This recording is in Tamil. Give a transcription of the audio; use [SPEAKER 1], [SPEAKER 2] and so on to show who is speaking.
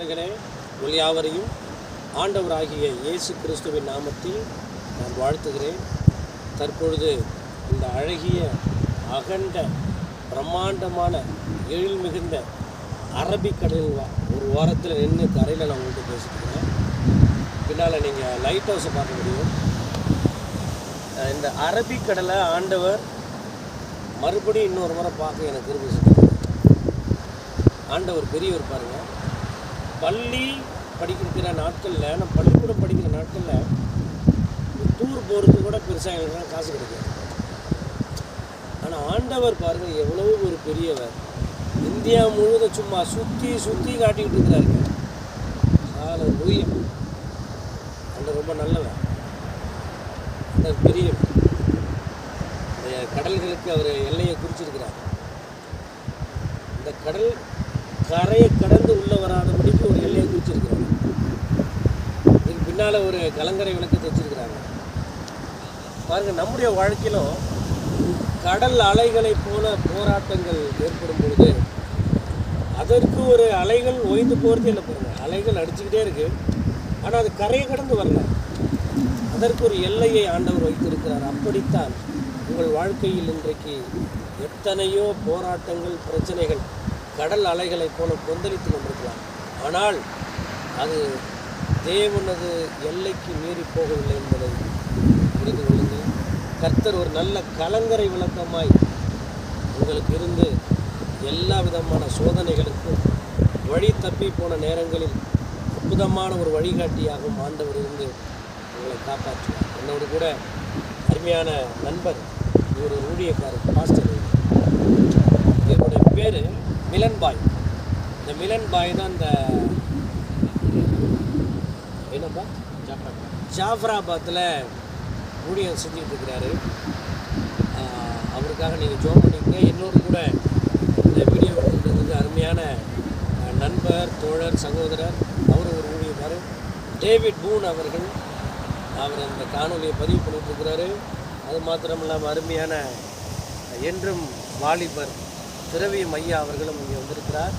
[SPEAKER 1] பிள்ளைகளே உங்கள் யாவரையும் ஆண்டவராகிய இயேசு கிறிஸ்துவின் நாமத்தில் நான் வாழ்த்துகிறேன். தற்பொழுது இந்த அழகிய அகண்ட பிரம்மாண்டமான எழில் மிகுந்த அரபிக்கடலில் ஒரு ஓரத்தில் நின்று கரையில் நான் உங்கள்கிட்ட பேசிக்கிறேன். பின்னால் நீங்கள் லைட் ஹவுஸை பார்க்க முடியும். இந்த அரபிக்கடலை ஆண்டவர் மறுபடியும் இன்னொரு முறை பார்க்க எனக்கு திரும்பி ஆண்டவர் பெரியவர் பாருங்கள் பள்ளி படிக்கிற நாட்களில் நான் பள்ளிக்கூடம் படிக்கிற நாட்களில் டூர் போகிறதுக்கு கூட பெருசாக எங்களுக்கு காசு கிடைக்காது. ஆனால் ஆண்டவர் பாருங்கள் எவ்வளவு ஒரு பெரியவர். இந்தியா முழுவதும் சும்மா சுற்றி சுற்றி காட்டிக்கிட்டு இருக்கிறாருங்க கால ஊயம் அந்த ரொம்ப நல்லவன் அந்த பெரியவன் கடல்களுக்கு அவர் எல்லையை குறிச்சிருக்கிறார். இந்த கடல் கரையை கடந்து உள்ளே வராதபடிக்கு ஒரு எல்லையை குறிச்சிருக்கிறாங்க. இதுக்கு பின்னால் ஒரு கலங்கரை விளக்கத்தை வச்சுருக்கிறாங்க. பாருங்கள் நம்முடைய வாழ்க்கையிலும் கடல் அலைகளை போல போராட்டங்கள் ஏற்படும் பொழுது அதற்கு ஒரு அலைகள் ஓய்ந்து போகிறதே இல்லை பாருங்கள் அலைகள் அடிச்சுக்கிட்டே இருக்கு. ஆனால் அது கரையை கடந்து வரல. அதற்கு ஒரு எல்லையை ஆண்டவர் வைத்திருக்கிறார். அப்படித்தான் உங்கள் வாழ்க்கையில் இன்றைக்கு எத்தனையோ போராட்டங்கள் பிரச்சனைகள் கடல் அலைகளைப் போல கொந்தளித்து கொண்டிருக்கலாம் ஆனால் அது தேவனது எல்லைக்கு மீறி போகவில்லை என்பதை புரிந்து கொள்ளுங்கள். கர்த்தர் ஒரு நல்ல கலங்கரை விளக்கமாய் உங்களுக்கு இருந்து எல்லா விதமான சோதனைகளுக்கும் வழி தப்பி போன நேரங்களில் அற்புதமான ஒரு வழிகாட்டியாகவும் ஆண்டவர் இருந்து உங்களை காப்பாற்றுவார். என்னோடு கூட அருமையான நண்பர் இவர் ஒரு ஊழியக்காரர் பாஸ்டர் இவருடைய பேர் மிலன் பாய் இந்த மிலன் பாய் தான் இந்த என்னப்பா? ஜாஃபராபாத்தில் ஊழியம் செஞ்சுட்டு இருக்கிறாரு. அவருக்காக நீங்கள் ஜோ பண்ணிக்கங்க. இன்னொரு கூட இந்த வீடியோ எடுத்துருந்தது அருமையான நண்பர் தோழர் சகோதரர் அவர் ஒரு ஊழியர் டேவிட் பூன் அவர்கள் அவர் அந்த காணொலியை பதிவு பண்ணிட்டு இருக்கிறாரு. அது மாத்திரம் இல்லாமல் அருமையான என்றும் வாலிபர் திரவி மையா அவர்களும் இங்கே வந்திருக்கிறார்.